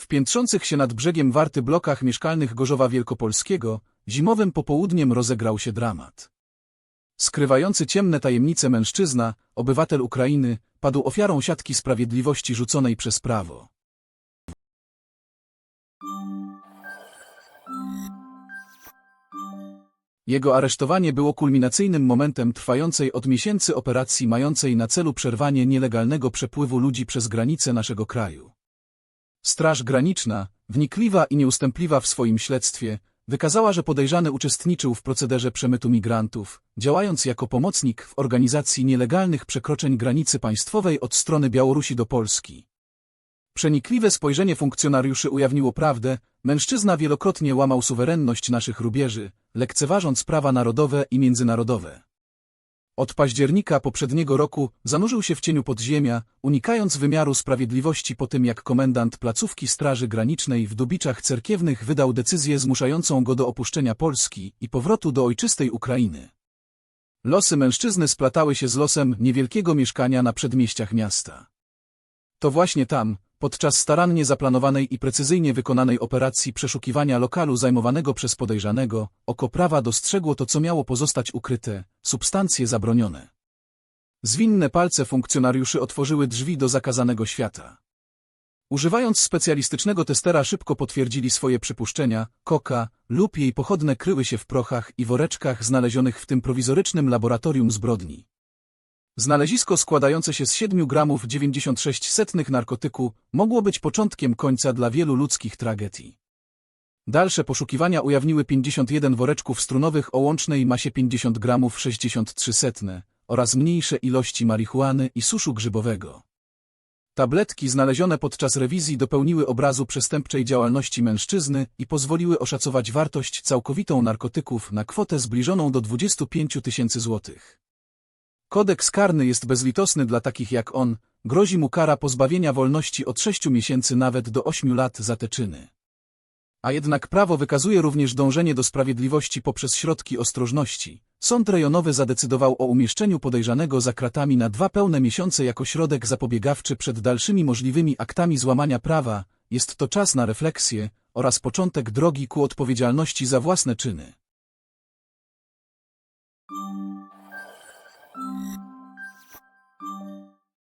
W piętrzących się nad brzegiem Warty blokach mieszkalnych Gorzowa Wielkopolskiego zimowym popołudniem rozegrał się dramat. Skrywający ciemne tajemnice mężczyzna, obywatel Ukrainy, padł ofiarą siatki sprawiedliwości rzuconej przez prawo. Jego aresztowanie było kulminacyjnym momentem trwającej od miesięcy operacji mającej na celu przerwanie nielegalnego przepływu ludzi przez granice naszego kraju. Straż Graniczna, wnikliwa i nieustępliwa w swoim śledztwie, wykazała, że podejrzany uczestniczył w procederze przemytu migrantów, działając jako pomocnik w organizacji nielegalnych przekroczeń granicy państwowej od strony Białorusi do Polski. Przenikliwe spojrzenie funkcjonariuszy ujawniło prawdę, mężczyzna wielokrotnie łamał suwerenność naszych rubieży, lekceważąc prawa narodowe i międzynarodowe. Od października poprzedniego roku zanurzył się w cieniu podziemia, unikając wymiaru sprawiedliwości po tym jak komendant placówki Straży Granicznej w Dubiczach Cerkiewnych wydał decyzję zmuszającą go do opuszczenia Polski i powrotu do ojczystej Ukrainy. Losy mężczyzny splatały się z losem niewielkiego mieszkania na przedmieściach miasta. To właśnie tam, podczas starannie zaplanowanej i precyzyjnie wykonanej operacji przeszukiwania lokalu zajmowanego przez podejrzanego, oko prawa dostrzegło to, co miało pozostać ukryte substancje zabronione. Zwinne palce funkcjonariuszy otworzyły drzwi do zakazanego świata. Używając specjalistycznego testera szybko potwierdzili swoje przypuszczenia, koka lub jej pochodne kryły się w prochach i woreczkach znalezionych w tym prowizorycznym laboratorium zbrodni. Znalezisko składające się z 7 gramów 96 setnych narkotyku mogło być początkiem końca dla wielu ludzkich tragedii. Dalsze poszukiwania ujawniły 51 woreczków strunowych o łącznej masie 50 gramów 63 setne oraz mniejsze ilości marihuany i suszu grzybowego. Tabletki znalezione podczas rewizji dopełniły obrazu przestępczej działalności mężczyzny i pozwoliły oszacować wartość całkowitą narkotyków na kwotę zbliżoną do 25 tysięcy złotych. Kodeks karny jest bezlitosny dla takich jak on, grozi mu kara pozbawienia wolności od 6 miesięcy nawet do 8 lat za te czyny. A jednak prawo wykazuje również dążenie do sprawiedliwości poprzez środki ostrożności. Sąd rejonowy zadecydował o umieszczeniu podejrzanego za kratami na dwa pełne miesiące jako środek zapobiegawczy przed dalszymi możliwymi aktami złamania prawa. Jest to czas na refleksję oraz początek drogi ku odpowiedzialności za własne czyny.